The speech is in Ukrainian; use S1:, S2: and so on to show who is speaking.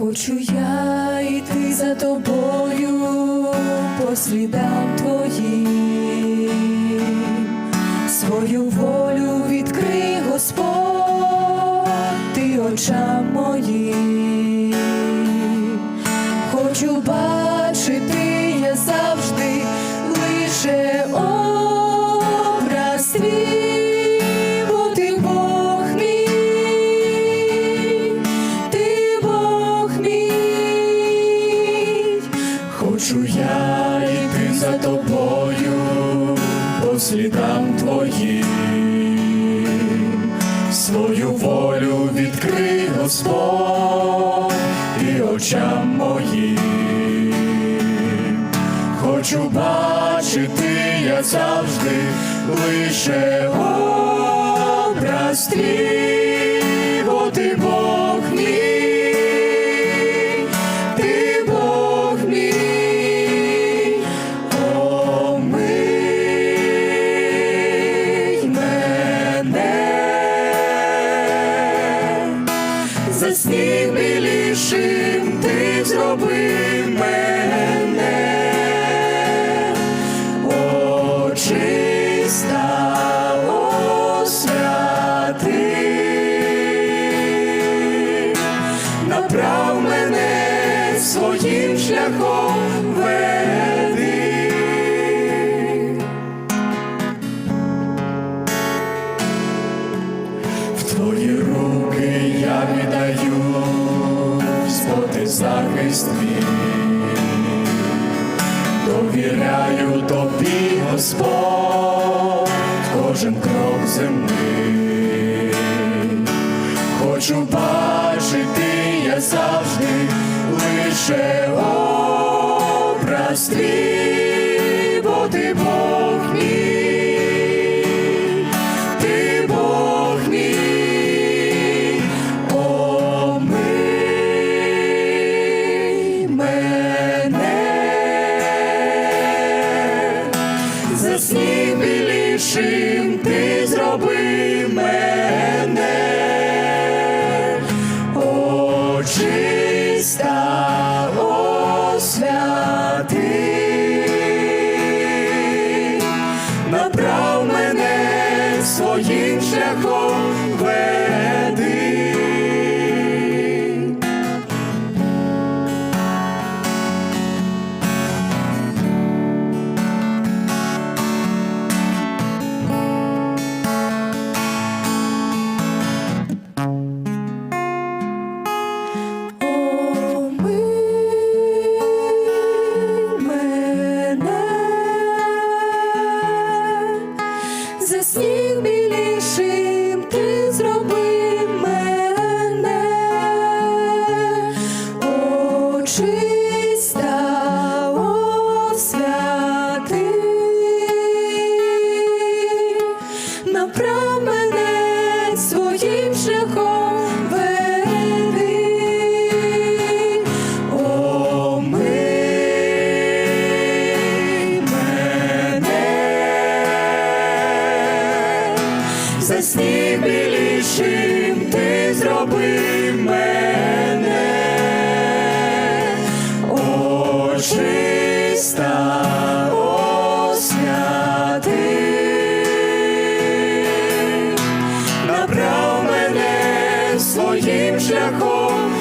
S1: Хочу я йти за тобою по слідам твоїм, Хочу я
S2: йти за тобою по слідам твоїм, свою волю відкрий, Господь, і очам моїм. Хочу бачити я завжди лише образ твій, зроби мене, очиста направ мене своїм шляхом веди. В твої руки я віддаю, Господи, захист мій, Довіряю тобі, Господь, кожен крок земний. Хочу бачити я завжди лише образ твій, грішим ти зроби мене, очиста освяти. сонце сніг білішим, ти зробив мене, очиста освяти, мене своїм шляхом.